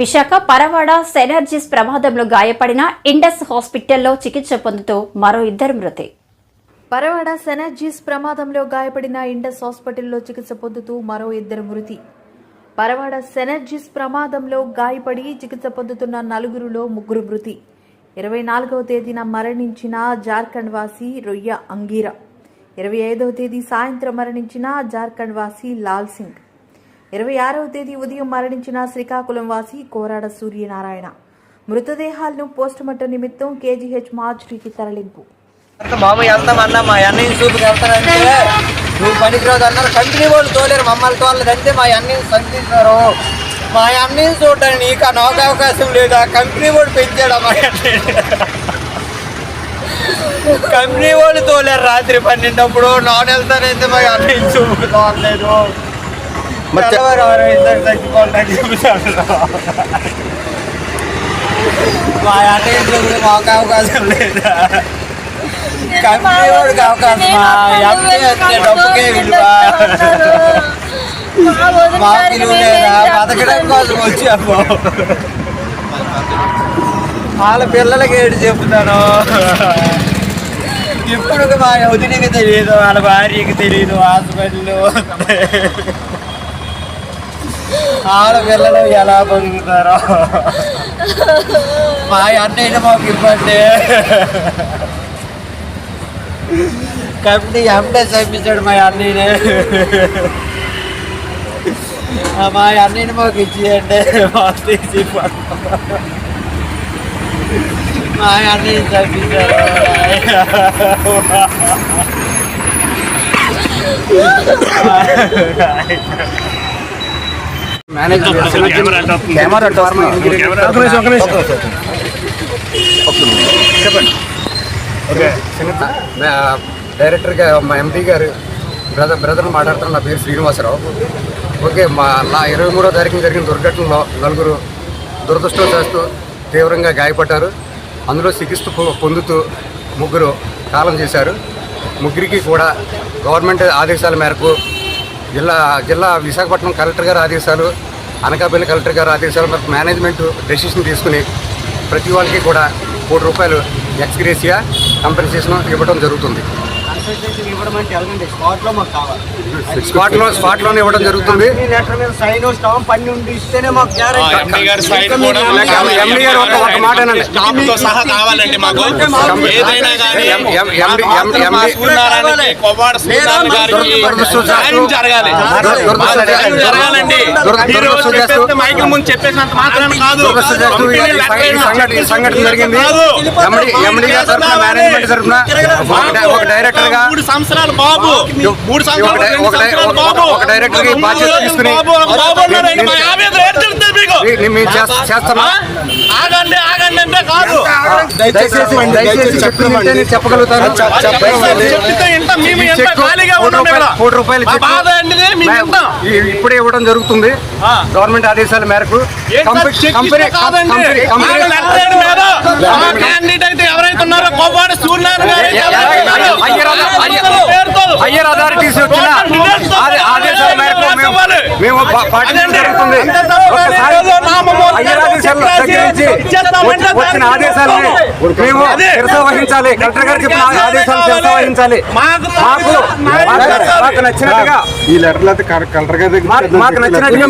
Visakha Paravada synergies ప్రమాదంలో గాయపడిన Indus హాస్పిటల్లో చికిత్స పొందుతూ మరో ఇద్దరు మృతి. పరవాడ సెనర్జీస్ ప్రమాదంలో గాయపడిన ఇండస్ హాస్పిటల్లో చికిత్స పొందుతూ మరో ఇద్దరు మృతి. పరవాడ సెనర్జీస్ ప్రమాదంలో గాయపడి చికిత్స పొందుతున్న నలుగురులో ముగ్గురు మృతి. ఇరవై నాలుగవ తేదీన మరణించిన జార్ఖండ్ వాసి రొయ్య అంగీరా. ఇరవై ఐదవ తేదీ సాయంత్రం మరణించిన జార్ఖండ్ వాసి లాల్ సింగ్. ఇరవై ఆరవ తేదీ ఉదయం మరణించిన శ్రీకాకుళం వాసి కోరాడ సూర్యనారాయణ. మృతదేహాలను పోస్టుమార్టం నిమిత్తం కేజీహెచ్ మార్చురీకి తరలింపు. మామయ్య వెళ్తాం అన్న మా అన్నయ్య చూపుకి వెళ్తానంటే నువ్వు పనికిరాదు అన్నారు. కంపెనీ వాళ్ళు తోలేరు మమ్మల్ని తోలేదంటే మా అన్నయ్య సంధించారు. మా అన్నయ్య చూడడానికి నీకు ఆ నాకు అవకాశం లేదా? కంపెనీ వాడు పెంచాడు మా అన్నయ్య కంపెనీ వాళ్ళు తోలేరు రాత్రి పన్నెండప్పుడు. నాన్ వెళ్తానైతే మా అన్నయ్య చూపు తోలేదు మా చూపుకి మాకు అవకాశం లేదా. కంపెనీ వాడికి అవకాశం డబ్బుకే విలువ. మాకు విలువ లేదా? బతకడం కోసం వచ్చాము. వాళ్ళ పిల్లలకి ఏడు చెప్తాను ఇప్పుడు మా వదిలికి తెలియదు వాళ్ళ భార్యకి తెలియదు హాస్పిటల్ వాళ్ళ పిల్లలు ఎలా బతుకుతారో. మా అన్నయ్య మాకు ఇబ్బంది కంపెనీ ఎంటే చంపించాడు మా అన్నయ్యనే. మా అన్నయ్యని మాకు ఇచ్చేయండి. మాకు తీసి. మా అన్నయ్య చంపించాడు కెమెరా చెప్పండి డైరెక్టర్గా మా ఎంపీ గారు బ్రదర్ బ్రదర్ మాట్లాడుతున్న నా పేరు శ్రీనివాసరావు. ఓకే మా నా ఇరవై మూడో తారీఖున జరిగిన దుర్ఘటనలో నలుగురు దురదృష్టవశాత్తు తీవ్రంగా గాయపడ్డారు. అందులో చికిత్స పొందుతూ ముగ్గురు కాలం చేశారు. ముగ్గురికి కూడా గవర్నమెంట్ ఆదేశాల మేరకు జిల్లా జిల్లా విశాఖపట్నం కలెక్టర్ గారి ఆదేశాలు అనకాపల్లి కలెక్టర్ గారు ఆదేశాల మేరకు మేనేజ్మెంట్ డెసిషన్ తీసుకుని ప్రతి వాళ్ళకి కూడా కోటి రూపాయలు ఎక్స్గ్రేసియా కంపెన్సేషన్ ఇవ్వడం జరుగుతుంది. స్పాట్లో స్పాట్లోనే ఇవ్వడం జరుగుతుంది సైన్ స్టాంప్ ఉండి ఇస్తేనే మాకు ఎండి గారు ఒక ఒక మాట అనండి స్టాంప్తో సహా కావాలండి మాకు ఏదైనా కానీ జరగాలండి ముందు చెప్పేసినంత కాదు సంఘటన జరిగింది కాదు. ఎండి ఎండి గారి తరఫున మేనేజ్మెంట్ తరఫున ఒక డై- ఒక డైరెక్టర్గా మూడు సంవత్సరాలు బాబు. మూడు సంవత్సరాలు బాబు. ఒక డైరెక్టర్కి బాధ్యత తీసుకుని? ఆగండి ఆగండి అంటే కాదు. దయచేసి దయచేసి చెప్పగలుగుతాను. కోటి రూపాయలు- ఇప్పుడే ఇవ్వడం జరుగుతుంది. గవర్నమెంట్ ఆదేశాల మేరకు కంపెనీ ఎవరైతే ఉన్నారో కోపాడు సూర్యనారాయణ గారు అయ్యర్ అథారిటీస్ వచ్చిన ఆదే- ఆదేశాల మేరకు మేము పాటించడం జరుగుతుంది ఒకసారి అయ్యర్ ఆదేశాల దగ్గర నుంచి వచ్చి- వచ్చిన ఆదేశాలని మేము శిరస వహించాలి కలెక్టర్ గారు చెప్పిన ఆదేశాలను శిరస వహించాలి మాకు మాకు నచ్చినట్టుగా ఈ లెటర్లు అయితే కల- కలెక్టర్ గారి దగ్గర మాకు- నచ్చినట్టుగా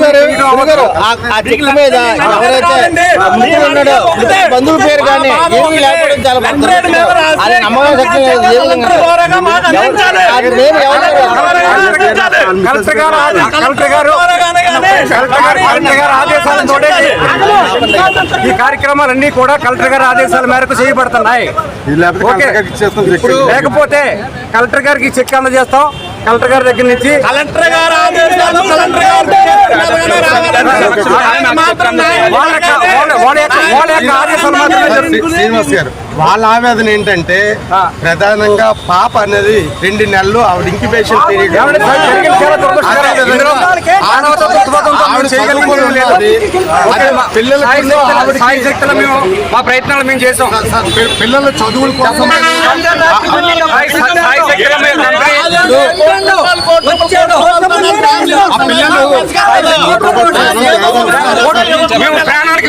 మీద ఎవరైతే బంధువుల పేరు కానీ ఏమీ లేకపోవడం చాలా. అది నమ్మకం శక్తి కలెక్టర్ గారు కలెక్టర్ గారు కలెక్టర్ గారు కలెక్టర్ గారు ఆదేశాలతో ఈ కార్యక్రమాలన్నీ కూడా కలెక్టర్ గారి ఆదేశాల మేరకు చేయబడుతున్నాయి. లేకపోతే కలెక్టర్ గారికి చెక్ అందజేస్తాం. కలెక్టర్ గారి దగ్గర నుంచి కలెక్టర్ గారు ఆదేశాలు కలెక్టర్ గారు శ్రీనివాస్ గారు వాళ్ళ ఆవేదన ఏంటంటే ప్రధానంగా పాప అనేది రెండు నెలలు ఆవిడ ఇంక్యుబేషన్ పీరియడ్ మా ప్రయత్నాలు మేము చేసాం. పిల్లల చదువుల కోసం శక్తుల మేము ప్రాణానికి